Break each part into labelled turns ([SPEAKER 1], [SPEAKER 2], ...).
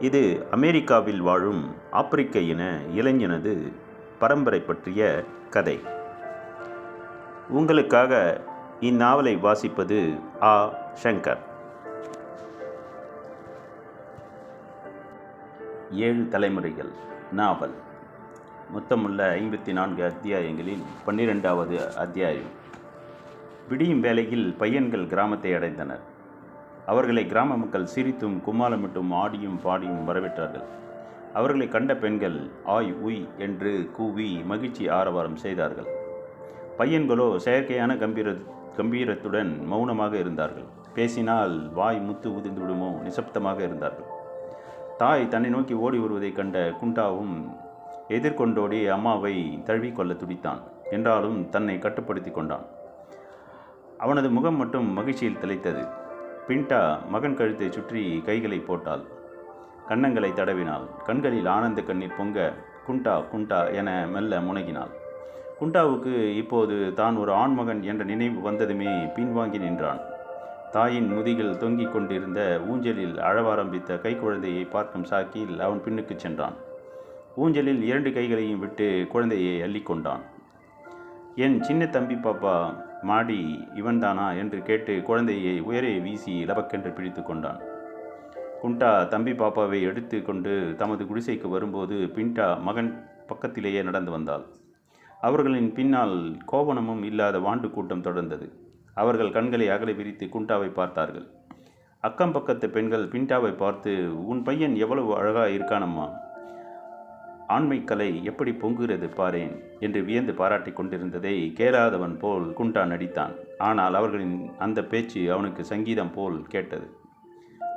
[SPEAKER 1] இது அமெரிக்காவில் வாழும் ஆப்பிரிக்க இன இளைஞனது பரம்பரை பற்றிய கதை. உங்களுக்காக இந்நாவலை வாசிப்பது ஆ. சங்கர். ஏழு தலைமுறைகள் நாவல். மொத்தமுள்ள ஐம்பத்தி நான்கு அத்தியாயங்களில் பன்னிரெண்டாவது அத்தியாயம். விடியும் வேளையில் பையன்கள் கிராமத்தை அடைந்தனர். அவர்களை கிராம மக்கள் சிரித்தும் கும்மாளமிட்டும் ஆடியும் பாடியும் வரவேற்றார்கள். அவர்களை கண்ட பெண்கள் ஆய் உய் என்று கூவி மகிழ்ச்சி ஆரவாரம் செய்தார்கள். பையன்களோ செயற்கையான கம்பீர கம்பீரத்துடன் மௌனமாக இருந்தார்கள். பேசினால் வாய் முத்து உதிர்ந்து விடுமோ நிசப்தமாக இருந்தார்கள். தாய் தன்னை நோக்கி ஓடி வருவதைக் கண்ட குண்டாவும் எதிர்கொண்டோடி அம்மாவை தழுவிக்கொள்ள துடித்தான். என்றாலும் தன்னை கட்டுப்படுத்தி கொண்டான். அவனது முகம் மட்டும் மகிழ்ச்சியில் திளைத்தது. பிண்டா மகன் கழுத்தை சுற்றி கைகளை போட்டாள். கன்னங்களை தடவினாள். கண்களில் ஆனந்த கண்ணீர் பொங்க குண்டா குண்டா என மெல்ல முனகினாள். குண்டாவுக்கு இப்போது தான் ஒரு ஆண்மகன் என்ற நினைவு வந்ததுமே பின்வாங்கி நின்றான். தாயின் முதுகில் தொங்கிக் கொண்டிருந்த ஊஞ்சலில் அழவாரம்பித்த கைக்குழந்தையை பார்க்கும் சாக்கியில் அவன் பின்னுக்கு சென்றான். ஊஞ்சலில் இரண்டு கைகளையும் விட்டு குழந்தையை அள்ளிக்கொண்டான் என் சின்ன தம்பி பாப்பா மாடி இவன்தானா என்று கேட்டு குழந்தையை உயரே வீசி லபக்கென்று பிடித்து கொண்டான். குண்டா தம்பி பாப்பாவை எடுத்து கொண்டு தமது குடிசைக்கு வரும்போது பிண்டா மகன் பக்கத்திலேயே நடந்து வந்தாள். அவர்களின் பின்னால் கோவணமும் இல்லாத வாண்டு கூட்டம் தொடர்ந்தது. அவர்கள் கண்களை அகலை விரித்து குண்டாவை பார்த்தார்கள். அக்கம் பக்கத்து பெண்கள் பிண்டாவை பார்த்து உன் பையன் எவ்வளவு அழகாக இருக்கானம்மா. ஆண்மைக்கலை எப்படி பொங்குகிறது பாரேன்? என்று வியந்து பாராட்டி கொண்டிருந்ததை கேளாதவன் போல் குண்டா நடித்தான். ஆனால் அவர்களின் அந்த பேச்சு அவனுக்கு சங்கீதம் போல் கேட்டது.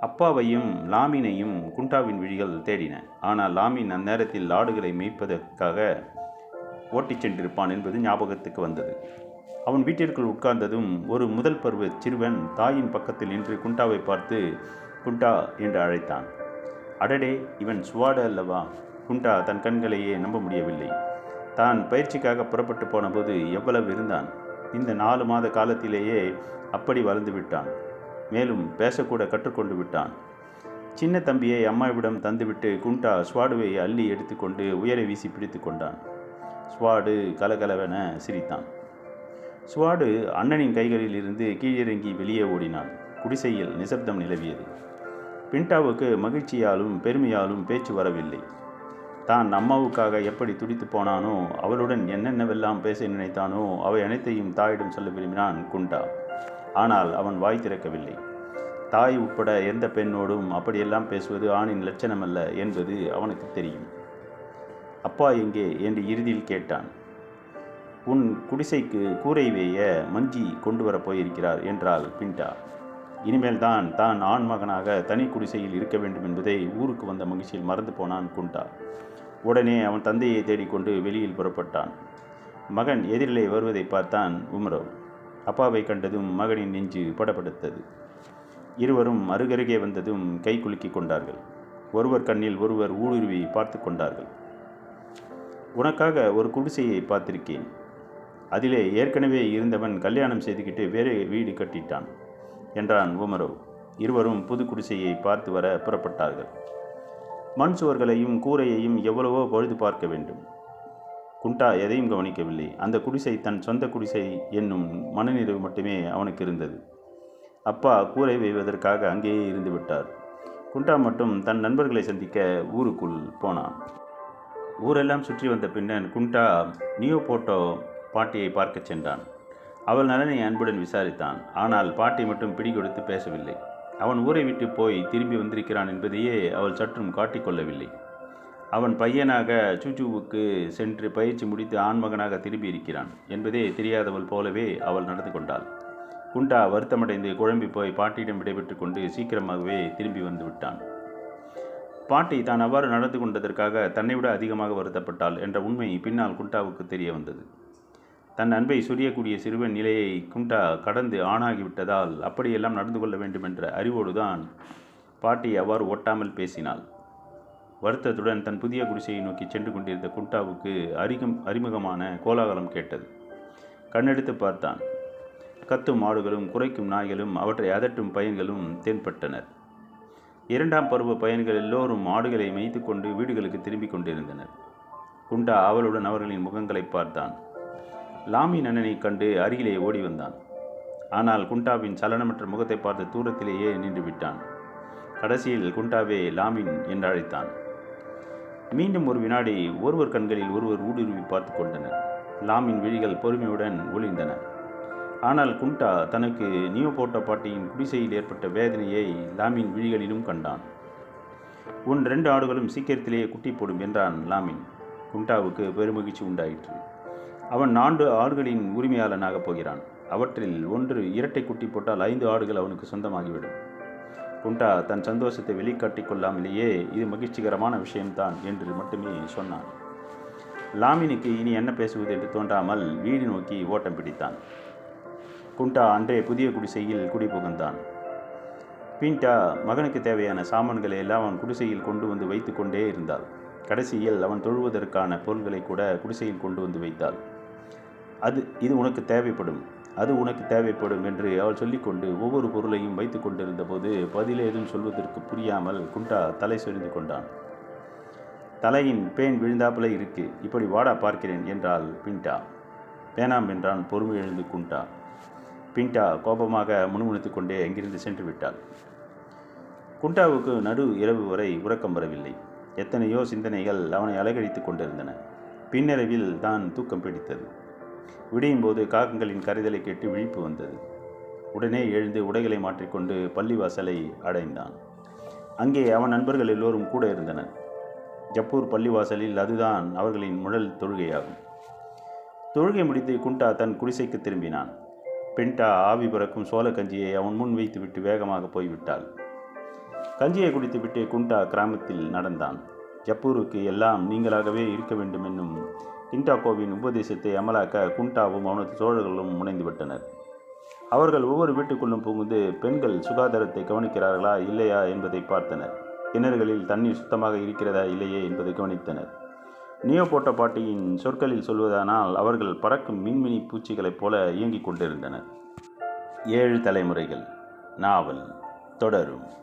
[SPEAKER 1] அப்பாவையும் லாமினையும் குண்டாவின் விழிகள் தேடின. ஆனால் லாமின் அந்நேரத்தில் ஆடுகளை மேய்ப்பதற்காக ஓட்டிச் சென்றிருப்பான் என்பது ஞாபகத்துக்கு வந்தது. அவன் வீட்டிற்குள் உட்கார்ந்ததும் ஒரு முதல் பருவ சிறுவன் தாயின் பக்கத்தில் நின்று குண்டாவை பார்த்து குண்டா என்று அழைத்தான். அடடே இவன் சுவாட அல்லவா? குண்டா தன் கண்களையே நம்ப முடியவில்லை. தான் பயிற்சிக்காக புறப்பட்டு போனபோது எவ்வளவு இருந்தான்? இந்த நாலு மாத காலத்திலேயே அப்படி வளர்ந்து விட்டான். மேலும் பேசக்கூட கற்றுக்கொண்டு விட்டான். சின்ன தம்பியை அம்மாவிடம் தந்துவிட்டு குண்டா ஸ்வாடுவை அள்ளி எடுத்துக்கொண்டு உயரை வீசி பிடித்து கொண்டான். ஸ்வாடு கலகலவென சிரித்தான். ஸ்வாடு அண்ணனின் கைகளில் இருந்து கீழிறங்கி வெளியே ஓடினான். குடிசையில் நிசப்தம் நிலவியது. பின்டாவுக்கு மகிழ்ச்சியாலும் பெருமையாலும் பேச்சு வரவில்லை. தான் அம்மாவுக்காக எப்படி துடித்து போனானோ அவளுடன் என்னென்னவெல்லாம் பேச நினைத்தானோ அவை அனைத்தையும் தாயிடம் சொல்ல விரும்பினான் குண்டா. ஆனால் அவன் வாய் திறக்கவில்லை. தாய் உட்பட எந்த பெண்ணோடும் அப்படியெல்லாம் பேசுவது ஆணின் லட்சணமல்ல என்பது அவனுக்கு தெரியும். அப்பா எங்கே என்று இறுதியில் கேட்டான். உன் குடிசைக்கு கூரை வேய மஞ்சி கொண்டு வரப் போயிருக்கிறார் என்றாள் பிண்டா. இனிமேல் தான் தான் ஆண்மகனாக தனி குடிசையில் இருக்க வேண்டும் என்பதை ஊருக்கு வந்த மகிழ்ச்சியில் மறந்து போனான் குண்டா. உடனே அவன் தந்தையை தேடிக்கொண்டு வெளியில் புறப்பட்டான். மகன் எதிரிலே வருவதை பார்த்தான் உமரவ் அப்பாவை கண்டதும் மகனின் நெஞ்சு படப்படுத்தது இருவரும் அருகருகே வந்ததும் கை குலுக்கி கொண்டார்கள். ஒருவர் கண்ணில் ஒருவர் ஊடுருவி பார்த்து கொண்டார்கள். உனக்காக ஒரு குடிசையை பார்த்திருக்கேன். அதிலே ஏற்கனவே இருந்தவன் கல்யாணம் செய்துக்கிட்டு வேறு வீடு கட்டிட்டான் என்றான் உமரவ் இருவரும் புது குடிசையை பார்த்து வர புறப்பட்டார்கள். மண் சுவர்களையும் கூரையையும் எவ்வளவோ பழுது பார்க்க வேண்டும். குண்டா எதையும் கவனிக்கவில்லை. அந்த குடிசை தன் சொந்த குடிசை என்னும் மனநிறைவு மட்டுமே அவனுக்கு இருந்தது. அப்பா கூரை வைவதற்காக அங்கேயே இருந்து விட்டார். குண்டா மட்டும் தன் நண்பர்களை சந்திக்க ஊருக்குள் போனான். ஊரெல்லாம் சுற்றி வந்த பின்னர் குண்டா நியோ போட்டோ பாட்டியை பார்க்கச் சென்றான். அவள் நலனை அன்புடன் விசாரித்தான். ஆனால் பாட்டி மட்டும் பிடி கொடுத்து பேசவில்லை. அவன் ஊரை விட்டு போய் திரும்பி வந்திருக்கிறான் என்பதையே அவள் சற்றும் காட்டிக்கொள்ளவில்லை. அவன் பையனாக சூச்சுவுக்கு சென்று பயிற்சி முடித்து ஆண்மகனாக திரும்பி இருக்கிறான் என்பதே தெரியாதவள் போலவே அவள் நடந்து கொண்டாள். குண்டா வருத்தமடைந்து குழம்பி போய் பாட்டியிடம் விடைபெற்று கொண்டு சீக்கிரமாகவே திரும்பி வந்து விட்டான். பாட்டி தான் அவ்வாறு நடந்து கொண்டதற்காக தன்னை விட அதிகமாக வருத்தப்பட்டாள் என்ற உண்மை பின்னால் குண்டாவுக்கு தெரிய வந்தது. தன் அன்பை சொரியக்கூடிய சிறுவன் நிலையை குண்டா கடந்து ஆணாகிவிட்டதால் அப்படியெல்லாம் நடந்து கொள்ள வேண்டும் என்ற அறிவோடுதான் பாட்டி அவ்வாறு ஒட்டாமல் பேசினாள். வருத்தத்துடன் தன் புதிய குடிசையை நோக்கி சென்று கொண்டிருந்த குண்டாவுக்கு அறிகம் அறிமுகமான கோலாகலம் கேட்டது. கண்ணெடுத்து பார்த்தான். கத்தும் மாடுகளும் குறைக்கும் நாய்களும் அவற்றை அதட்டும் பையன்களும் தென்பட்டனர். இரண்டாம் பருவ பையன்கள் எல்லோரும் மாடுகளை மேய்த்து கொண்டு வீடுகளுக்கு திரும்பிக் கொண்டிருந்தனர். குண்டா அவளுடன் அவர்களின் முகங்களை பார்த்தான். லாமின் அண்ணனைக் கண்டு அருகிலே ஓடி வந்தான். ஆனால் குண்டாவின் சலனமற்ற முகத்தை பார்த்து தூரத்திலேயே நின்று விட்டான். கடைசியில் குண்டாவே லாமின் என்று அழைத்தான். மீண்டும் ஒரு வினாடி ஒருவர் கண்களில் ஒருவர் ஊடுருவி பார்த்து கொண்டனர். லாமின் விழிகள் பொறுமையுடன் ஒளிந்தன. ஆனால் குண்டா தனக்கு நியோ போட்ட பாட்டியின் குடிசையில் ஏற்பட்ட வேதனையை லாமின் விழிகளிலும் கண்டான். உன் ரெண்டு ஆடுகளும் சீக்கிரத்திலேயே குட்டி போடும் என்றான் லாமின். குண்டாவுக்கு பெருமகிழ்ச்சி உண்டாயிற்று. அவன் நான்கு ஆடுகளின் உரிமையாளனாகப் போகிறான். அவற்றில் ஒன்று இரட்டை குட்டி போட்டால் ஐந்து ஆடுகள் அவனுக்கு சொந்தமாகிவிடும். குண்டா தன் சந்தோஷத்தை வெளிக்காட்டி கொள்ளாமலேயே இது மகிழ்ச்சிகரமான விஷயம்தான் என்று மட்டுமே சொன்னான். லாமினுக்கு இனி என்ன பேசுவது என்று தோன்றாமல் வீடு நோக்கி ஓட்டம் பிடித்தான். குண்டா அன்றே புதிய குடிசையில் குடிபுகுந்தான். பீண்டா மகனுக்கு தேவையான சாமான்களை எல்லாம் அவன் குடிசையில் கொண்டு வந்து வைத்து கொண்டே இருந்தாள். கடைசியில் அவன் தொழுவதற்கான பொருள்களை கூட குடிசையில் கொண்டு வந்து வைத்தாள். அது இது உனக்கு தேவைப்படும். அது உனக்கு தேவைப்படும் என்று அவள் சொல்லிக்கொண்டு ஒவ்வொரு பொருளையும் வைத்து கொண்டிருந்த போது எதுவும் சொல்வதற்கு புரியாமல் குண்டா தலை சொரிந்து கொண்டான். தலையின் பேன் விழுந்தாப்புல இருக்கு. இப்படி வாடா பார்க்கிறேன் என்றாள் பிண்டா. வேணாம் என்றான் பொறுமை எழுந்து குண்டா. பிண்டா கோபமாக முணுமுணுத்து கொண்டே அங்கிருந்து சென்று விட்டாள். குண்டாவுக்கு நடு இரவு வரை உறக்கம் வரவில்லை. எத்தனையோ சிந்தனைகள் அவனை அலகழித்துக் கொண்டிருந்தன. பின்னரவில் தான் தூக்கம் பிடித்தது. விடியும் போது காகங்களின் கரைதலை கேட்டு விழிப்பு வந்தது. உடனே எழுந்து உடைகளை மாற்றிக்கொண்டு பள்ளிவாசலை அடைந்தான். அங்கே அவன் நண்பர்கள் எல்லோரும் கூட இருந்தனர். ஜப்பூர் பள்ளிவாசலில் அதுதான் அவர்களின் முழல் தொழுகையாகும். தொழுகை முடித்து குண்டா தன் குடிசைக்கு திரும்பினான். பெண்டா ஆவி பறக்கும் சோள கஞ்சியை அவன் முன் வைத்துவிட்டு வேகமாக போய்விட்டாள். கஞ்சியை குடித்துவிட்டு குண்டா கிராமத்தில் நடந்தான். ஜப்பூருக்கு எல்லாம் நீங்களாகவே இருக்க வேண்டும் என்னும் கிண்டாக்கோவின் உபதேசத்தை அமலாக்க குண்டாவும் அவனது சோழர்களும் முனைந்துவிட்டனர் அவர்கள் ஒவ்வொரு வீட்டுக்குள்ளும் புகுந்து பெண்கள் சுகாதாரத்தை கவனிக்கிறார்களா இல்லையா? என்பதை பார்த்தனர். கிணறுகளில் தண்ணீர் சுத்தமாக இருக்கிறதா இல்லையே என்பதை கவனித்தனர். நியோ போட்ட பாட்டியின் சொற்களில் சொல்வதானால் அவர்கள் பறக்கும் மின்மினி பூச்சிகளைப் போல இயங்கிக் கொண்டிருந்தனர். ஏழு தலைமுறைகள். நாவல். தொடரும்.